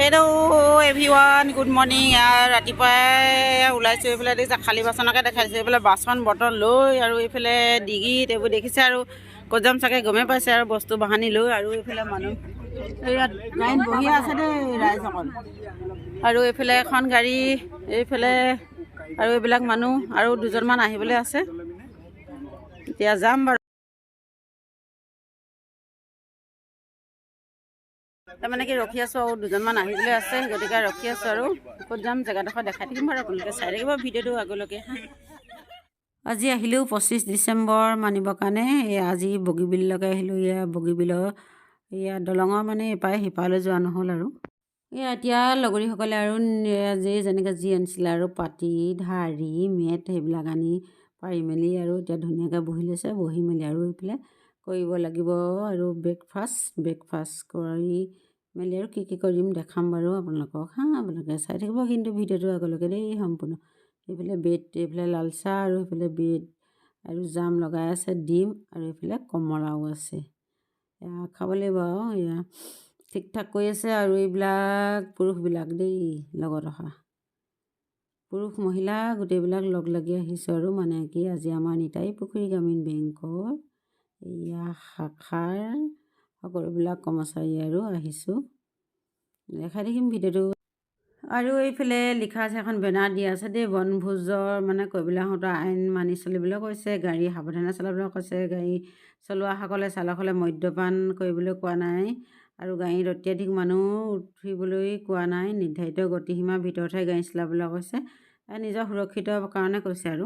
Hello everyone good morning ৰাতিপুৱাই ওলাইছোঁ এইফালে দেখিছে খালী বাচনকে দেখাইছে। এইফালে বাচন বৰ্তন লৈ আৰু এইফালে ডিগিত এইবোৰ দেখিছে আৰু ক'ত যাম চাগে গমেই পাইছে আৰু বস্তু বাহানি লৈ আৰু এইফালে মানুহ ইয়াত লাইন বহি আছে দেই ৰাইজসকল। আৰু এইফালে এখন গাড়ী এইফালে আৰু এইবিলাক মানুহ আৰু দুজনমান আহিবলৈ আছে। এতিয়া যাম বাৰু। তাৰমানে কি ৰখি আছোঁ আৰু দুজনমান আহিবলৈ আছে গতিকে ৰখি আছোঁ আৰু। ক'ত যাম জেগাডোখৰ দেখাই থাকিম বাৰু আপোনালোকে। চাই থাকিব ভিডিঅ'টো আগলৈকে আজি আহিলোঁ পঁচিছ ডিচেম্বৰ মানিবৰ কাৰণে এই আজি বগীবিললৈকে আহিলোঁ এয়া বগীবিলৰ এয়া দলঙৰ মানে এপাৰে সিপাৰলৈ যোৱা নহ'ল আৰু। এয়া এতিয়া লগৰীসকলে আৰু যি যেনেকৈ যি আনিছিলে আৰু পাতি ঢাৰি মেট সেইবিলাক আনি পাৰি মেলি আৰু এতিয়া ধুনীয়াকৈ বহি লৈছে বহি মেলি আৰু এইফালে কৰিব লাগিব আৰু ব্ৰেকফাষ্ট ব্ৰেকফাষ্ট কৰি মেলি আৰু কি কি কৰিম দেখাম বাৰু আপোনালোকক হা আপোনালোকে চাই থাকিব। কিন্তু ভিডিঅ'টো আগলৈকে দেই সম্পূৰ্ণ। এইফালে ব্ৰেড এইফালে লাল চাহ আৰু এইফালে ব্ৰেড আৰু জাম লগাই আছে ডিম আৰু এইফালে কমলাও আছে। এয়া খাব লাগিব আৰু এয়া ঠিক ঠাক কৰি আছে আৰু এইবিলাক পুৰুষবিলাক দেই লগত অহা। পুৰুষ মহিলা গোটেইবিলাক লগ লাগি আহিছোঁ আৰু মানে কি আজি আমাৰ নিতাই পুখুৰী গ্ৰামীণ বেংকৰ এয়া শাখাৰ সকলোবিলাক কৰ্মচাৰী আৰু আহিছোঁ। দেখাই থাকিম ভিডিঅ'টো। আৰু এইফালে লিখা আছে এখন বেনাৰ দিয়া আছে দেই বনভোজৰ মানে কৰিবলৈ আহোঁতে আইন মানি চলিবলৈ কৈছে গাড়ী সাৱধানে চলাবলৈ কৈছে গাড়ী চলোৱাসকলে চালকসকলে মদ্যপান কৰিবলৈ কোৱা নাই আৰু গাড়ীত অত্যাধিক মানুহ উঠিবলৈ কোৱা নাই নিৰ্ধাৰিত গতিসীমাৰ ভিতৰতহে গাড়ী চলাবলৈ কৈছে। নিজৰ সুৰক্ষিত কাৰণে কৈছে আৰু।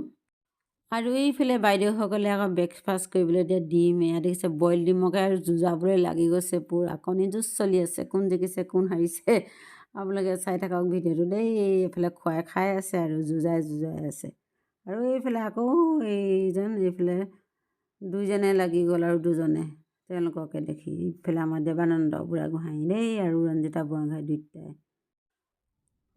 আৰু এইফালে বাইদেউসকলে আকৌ ব্ৰেকফাষ্ট কৰিবলৈ এতিয়া ডিম এয়া দেখিছে বইল ডিমকে আৰু যুঁজাবলৈ লাগি গৈছে পূৰা। কণী যুঁজ চলি আছে কোন জিকিছে কোন হাৰিছে। আপোনালোকে চাই থাকক ভিডিঅ'টো দেই এইফালে খুৱাই খাই আছে আৰু যুঁজাই যুঁজাই আছে। আৰু এইফালে আকৌ এইজন এইফালে দুইজনে লাগি গ'ল আৰু দুজনে। তেওঁলোককে দেখি ইফালে আমাৰ দেৱানন্দ বুঢ়াগোহাঁই দেই আৰু ৰঞ্জিতা বুঢ়াগোহাঁই দুয়োটাই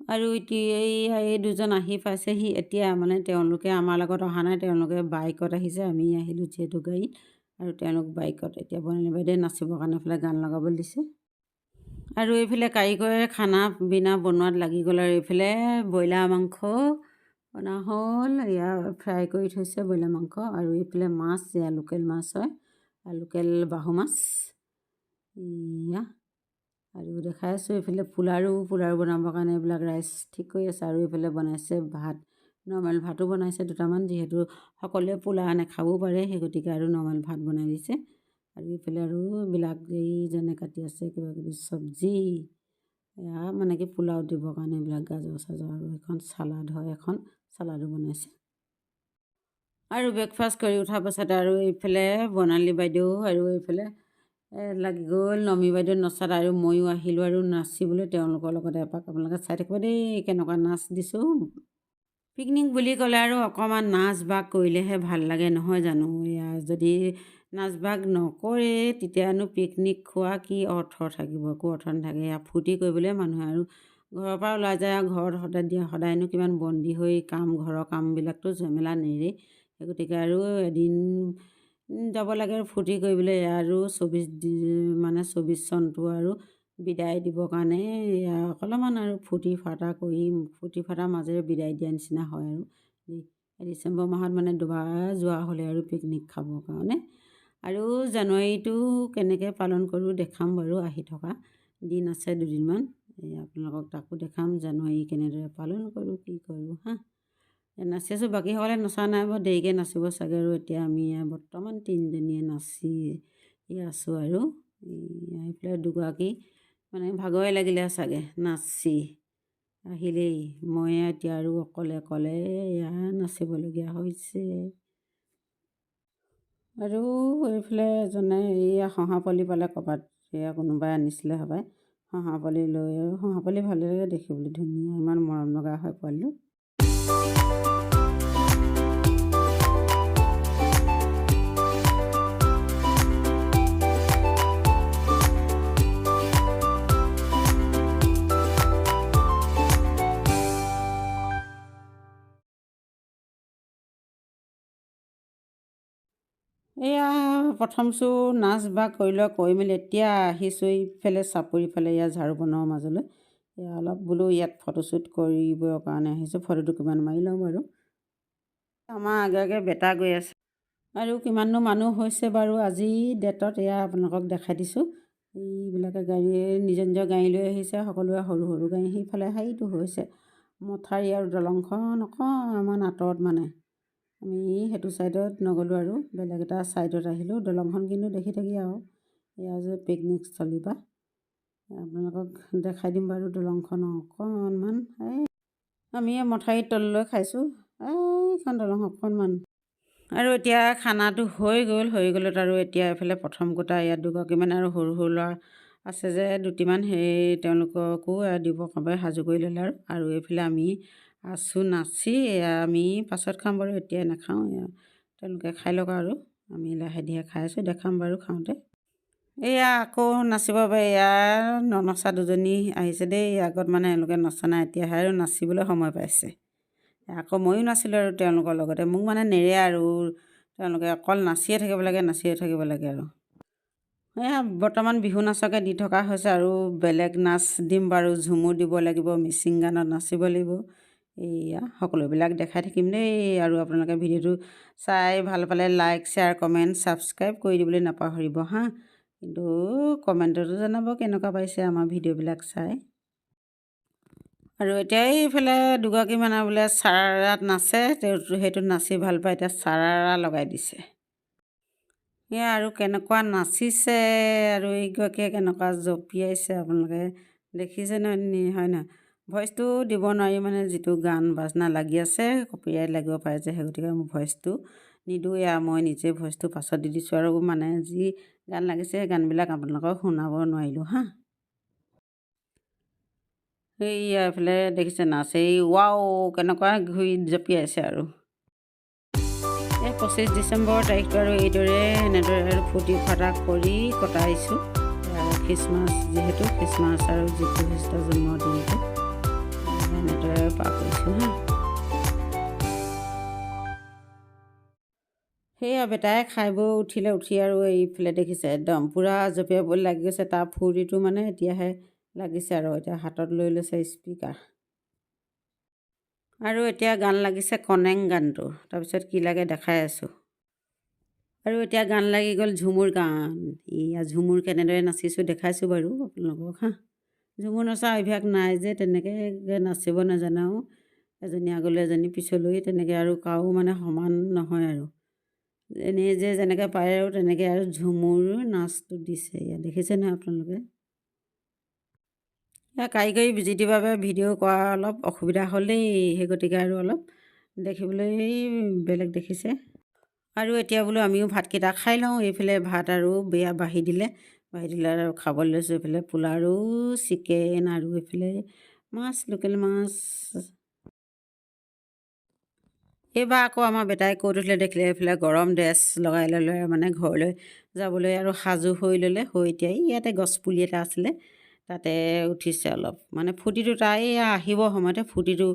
আৰু এতিয়া এই দুজন আহি পাইছেহি এতিয়া মানে তেওঁলোকে আমাৰ লগত অহা নাই তেওঁলোকে বাইকত আহিছে আমি আহিলোঁ যিহেতু গাড়ীত আৰু তেওঁলোক বাইকত এতিয়া বৰ্ণালী বাইদেৱে নাচিবৰ কাৰণে এইফালে গান লগাবলৈ দিছে। আৰু এইফালে কাৰিকৰে খানা পিনা বনোৱাত লাগি গ'ল আৰু এইফালে ব্ৰইলাৰ মাংস বনোৱা হ'ল এয়া ফ্ৰাই কৰি থৈছে ব্ৰইলাৰ মাংস আৰু এইফালে মাছ এয়া লোকেল মাছ হয় লোকেল বাহু মাছ। এয়া আৰু দেখাই আছোঁ এইফালে পোলাৰো পোলাৰো বনাবৰ কাৰণে এইবিলাক ৰাইচ ঠিক কৰি আছে আৰু এইফালে বনাইছে ভাত। নৰ্মেল ভাতো বনাইছে দুটামান যিহেতু সকলোৱে পোলা নাখাবও পাৰে সেই গতিকে আৰু নৰ্মেল ভাত বনাই দিছে। আৰু এইফালে আৰু এইবিলাক এই যেনে কাটি আছে কিবা কিবি চব্জি এয়া মানে কি পোলাও দিবৰ কাৰণে এইবিলাক গাজৰ চাজৰ আৰু এখন চালাড হয় এখন চালাডো বনাইছে। আৰু ব্ৰেকফাষ্ট কৰি উঠাৰ পাছত আৰু এইফালে বৰ্ণালী বাইদেউ আৰু এইফালে লাগি গ'ল নমী বাইদেউ নচাত আৰু ময়ো আহিলোঁ আৰু নাচিবলৈ তেওঁলোকৰ লগতে এপাক আপোনালোকে চাই থাকিব দেই কেনেকুৱা নাচ দিছোঁ। পিকনিক বুলি ক'লে আৰু অকণমান নাচ বাগ কৰিলেহে ভাল লাগে নহয় জানো? এয়া যদি নাচ বাগ নকৰে তেতিয়ানো পিকনিক খোৱা কি অৰ্থ থাকিব একো অৰ্থ নাথাকে। এয়া ফূৰ্তি কৰিবলৈ মানুহে আৰু ঘৰৰ পৰা ওলাই যায় আৰু ঘৰত সদায় দিয়া সদায়নো কিমান বন্দী হৈ কাম ঘৰৰ কামবিলাকতো ঝেমেলা নেৰেই। গতিকে আৰু এদিন যাব লাগে আৰু ফূৰ্তি কৰিবলৈ আৰু চৌবিছ মানে চৌবিছ চনটো আৰু বিদায় দিবৰ কাৰণে অলপমান আৰু ফূৰ্তি ফাৰ্তা কৰি ফূৰ্তি ফাৰ্তাৰ মাজেৰে বিদায় দিয়া নিচিনা হয় আৰু ডিচেম্বৰ মাহত মানে দুবাৰ যোৱা হ'লে আৰু পিকনিক খাবৰ কাৰণে। আৰু জানুৱাৰীটো কেনেকৈ পালন কৰোঁ দেখাম বাৰু আহি থকা দিন আছে দুদিনমান। এই আপোনালোকক তাকো দেখাম জানুৱাৰী কেনেদৰে পালন কৰোঁ কি কৰোঁ হা। নাচি আছোঁ। বাকীসকলে নচা নাই বাৰু দেৰিকৈ নাচিব চাগে আৰু এতিয়া আমি বৰ্তমান তিনিজনীয়ে নাচি আছোঁ আৰু। এইফালে দুগৰাকী মানে ভাগৰে লাগিলে চাগে নাচি আহিলেই। মই এতিয়া আৰু অকলে অকলে এয়া নাচিবলগীয়া হৈছে। আৰু এইফালে এজনে এইয়া শহাপলি পালে ক'ৰবাত এয়া কোনোবাই আনিছিলে সবাই শহাপলি লৈ আৰু শহাপলি ভালে লাগে দেখিবলৈ ধুনীয়া ইমান মৰম লগা হয় পোৱালিটো। এয়া প্ৰথম চোৰ নাচ বাগ কৰি লৈ কৰি মেলি এতিয়া আহিছোঁ এইফালে চাপৰিফালে এয়া ঝাৰু বনৰ মাজলৈ। এয়া অলপ বোলো ইয়াত ফটোশ্বুট কৰিবৰ কাৰণে আহিছোঁ ফটোটো কিমান মাৰি লওঁ বাৰু আমাৰ আগে আগে বেটা গৈ আছে। আৰু কিমাননো মানুহ হৈছে বাৰু আজি ডেটত এয়া আপোনালোকক দেখাই দিছোঁ। এইবিলাকে গাড়ী নিজৰ নিজৰ গাড়ী লৈ আহিছে সকলোৱে সৰু সৰু গাড়ী সেইফালে সেইটো হৈছে। মথাৰি আৰু দলংখন অকণমান আঁতৰত মানে। আমি সেইটো ছাইডত নগ'লোঁ আৰু বেলেগ এটা ছাইডত আহিলোঁ। দলংখন কিন্তু দেখি থাকি আৰু এয়া যে পিকনিক স্থলী বা। আপোনালোকক দেখাই দিম বাৰু দলংখন অকণমান। এই আমি মথাৰিৰ তললৈ খাইছোঁ। এইখন দলং অকণমান। আৰু এতিয়া খানাটো হৈ গ'ল হৈ গ'লত আৰু এতিয়া এইফালে প্ৰথম কোটা ইয়াত দুগৰাকীমান আৰু সৰু সৰু ল'ৰা আছে যে দুটিমান সেই তেওঁলোককো দিবৰ বাবে সাজু কৰি ল'লে আৰু। আৰু এইফালে আমি আছোঁ নাচি আমি পাছত খাম বাৰু এতিয়াই নাখাওঁ তেওঁলোকে খাই লওক আৰু। আমি লাহে ধীৰে খাই আছোঁ দেখাম বাৰু খাওঁতে। এয়া আকৌ নাচিব পাৰে এয়া ননচা দুজনী আহিছে দেই আগত মানে এওঁলোকে নচা নাই এতিয়াহে আৰু নাচিবলৈ সময় পাইছে। আকৌ ময়ো নাছিলোঁ আৰু তেওঁলোকৰ লগতে মোক মানে নেৰে আৰু তেওঁলোকে অকল নাচিয়ে থাকিব লাগে নাচিয়ে থাকিব লাগে আৰু। এয়া বৰ্তমান বিহু নাচকে দি থকা হৈছে আৰু বেলেগ নাচ দিম বাৰু ঝুমুৰ দিব লাগিব মিচিং গানত নাচিব লাগিব। এইয়া সকলোবিলাক দেখাই থাকিম দেই। আৰু আপোনালোকে ভিডিঅ'টো চাই ভাল পালে লাইক শ্বেয়াৰ কমেণ্ট ছাবস্ক্ৰাইব কৰি দিবলৈ নাপাহৰিব হা? কিন্তু কমেণ্টতো জনাব কেনেকুৱা পাইছে আমাৰ ভিডিঅ'বিলাক চাই। আৰু এতিয়া এইফালে দুগৰাকীমান বোলে চাৰাৰাত নাচে তেওঁ সেইটো নাচি ভাল পায় এতিয়া চাৰাৰা লগাই দিছে। এয়া আৰু কেনেকুৱা নাচিছে আৰু এইগৰাকীয়ে কেনেকুৱা জঁপিয়াইছে আপোনালোকে দেখিছে নহয় হয় নহয়? ভইচটো দিব নোৱাৰি মানে যিটো গান বাজনা লাগি আছে কপিৰাইট লাগিব পাৰে যে সেই গতিকে মোৰ ভইচটো নিদিওঁ। এয়া মই নিজে ভইচটো পাছত দি দিছোঁ আৰু মানে যি গান লাগিছে সেই গানবিলাক আপোনালোকক শুনাব নোৱাৰিলোঁ হা। এইয়া এইফালে দেখিছে নাচ এই ৱাও কেনেকুৱা ঘূৰি জঁপিয়াইছে আৰু। এই পঁচিছ ডিচেম্বৰ তাৰিখটো আৰু এইদৰে এনেদৰে আৰু ফূৰ্তি ফাৰ্তা কৰি কটাইছোঁ। আৰু খ্ৰীষ্টমাছ যিহেতু খ্ৰীষ্টমাছ আৰু যীশু খ্ৰীষ্ট জন্মদিনটো। সেয়া বেটাই খাই বৈ উঠিলে উঠি আৰু এইফালে দেখিছে একদম। পূৰা জঁপিয়াবলৈ লাগি গৈছে তাৰ ফূৰ্তিটো মানে এতিয়াহে লাগিছে আৰু এতিয়া হাতত লৈ লৈছে স্পীকাৰ। আৰু এতিয়া গান লাগিছে কনেং গানটো তাৰপিছত কি লাগে দেখাই আছোঁ। আৰু এতিয়া গান লাগি গ'ল ঝুমুৰ গান। এয়া ঝুমুৰ কেনেদৰে নাচিছোঁ দেখাইছোঁ বাৰু আপোনালোকক হা। ঝুমুৰ নচা অভ্যাস নাই যে তেনেকৈ নাচিব নাজানাও এজনী আগলৈ এজনী পিছলৈ তেনেকৈ আৰু কাৰো মানে সমান নহয় আৰু। এনেই যে যেনেকৈ পাৰে আৰু তেনেকৈ আৰু ঝুমুৰ নাচটো দিছে ইয়াত দেখিছে নহয় আপোনালোকে? এয়া কাৰিকৰী বিজুতিৰ বাবে ভিডিঅ' কৰা অলপ অসুবিধা হ'লেই সেই গতিকে আৰু অলপ দেখিবলৈ বেলেগ দেখিছে। আৰু এতিয়া বোলো আমিও ভাতকেইটা খাই লওঁ এইফালে ভাত আৰু বেয়া বাঢ়ি দিলে বাঢ়ি দিলে আৰু খাবলৈ লৈছোঁ এইফালে পোলাও চিকেন আৰু এইফালে মাছ লোকেল মাছ এইবাৰ আকৌ আমাৰ বেটাই ক'ত উঠিলে দেখিলে এইফালে গৰম ড্ৰেছ লগাই ল'লে মানে ঘৰলৈ যাবলৈ আৰু সাজু হৈ ল'লে হৈ এতিয়া ইয়াতে গছপুলি এটা আছিলে তাতে উঠিছে অলপ। মানে ফূৰ্তিটো তাই আহিব সময়তে ফূৰ্তিটো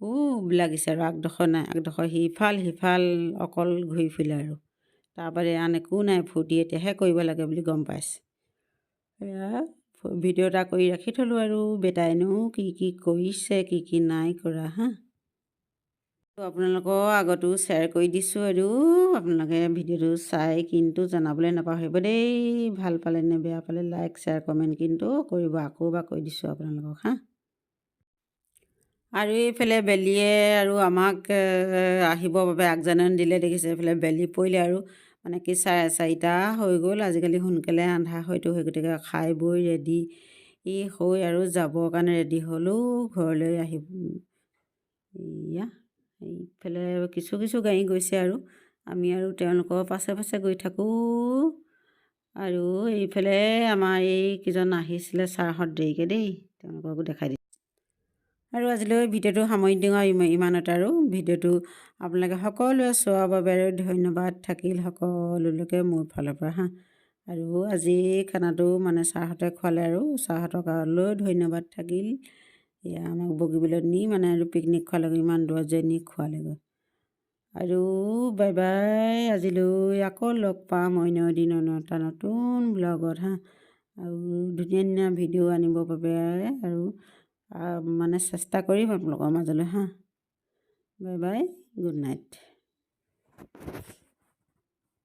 ও লাগিছে আৰু আগডোখৰ নাই আগডোখৰ সিফাল সিফাল অকল ঘূৰি ফুৰিলে আৰু। তাৰবাদে আন একো নাই ফূৰ্তি এতিয়াহে কৰিব লাগে বুলি গম পাইছে। এয়া ভিডিঅ' এটা কৰি ৰাখি থ'লোঁ আৰু বেটাইনো কি কি কৰিছে কি কি নাই কৰা হা? আপোনালোকৰ আগতো শ্বেয়াৰ কৰি দিছোঁ আৰু আপোনালোকে ভিডিঅ'টো চাই কিন্তু জনাবলৈ নাপাহৰিব দেই। ভাল পালে নে বেয়া পালে লাইক শ্বেয়াৰ কমেণ্ট কিন্তু কৰিব আকৌ বা কৈ দিছোঁ আপোনালোকক হা? আৰু এইফালে বেলিয়ে আৰু আমাক আহিবৰ বাবে আগজাননী দিলে দেখিছে এইফালে বেলি পৰিলে আৰু মানে কি চাৰে চাৰিটা হৈ গ'ল। আজিকালি সোনকালে আন্ধাৰ হয়তো সেই গতিকে খাই বৈ ৰেডি হৈ আৰু যাবৰ কাৰণে ৰেডি হ'লেও ঘৰলৈ আহি এয়া এইফালে কিছু কিছু গাড়ী গৈছে আৰু। আমি আৰু তেওঁলোকৰ পাছে পাছে গৈ থাকোঁ। আৰু এইফালে আমাৰ এইকেইজন আহিছিলে ছাৰহঁত দেৰিকৈ দেই তেওঁলোককো দেখাই দিছোঁ আৰু আজিলৈ ভিডিঅ'টো সামৰি দিওঁ আৰু ইমানতে আৰু। ভিডিঅ'টো আপোনালোকে সকলোৱে চোৱাৰ বাবে আৰু ধন্যবাদ থাকিল সকলোলৈকে মোৰ ফালৰ পৰা হাঁ। আৰু আজি খানাটো মানে ছাৰহঁতে খোৱালে আৰু। ছাৰহঁতক লৈ ধন্যবাদ থাকিল। এয়া আমাক বগীবিলত নি মানে আৰু পিকনিক খোৱালেগৈ ইমান দূৰত যে নি খোৱালেগৈ। আৰু বাই বাই আজিলৈ আকৌ লগ পাম অন্য এদিন অন্য এটা নতুন ব্লগত হা। আৰু ধুনীয়া ধুনীয়া ভিডিঅ' আনিবৰ বাবে আৰু মানে চেষ্টা কৰিম আপোনালোকৰ মাজলৈ হা। Bye bye good night.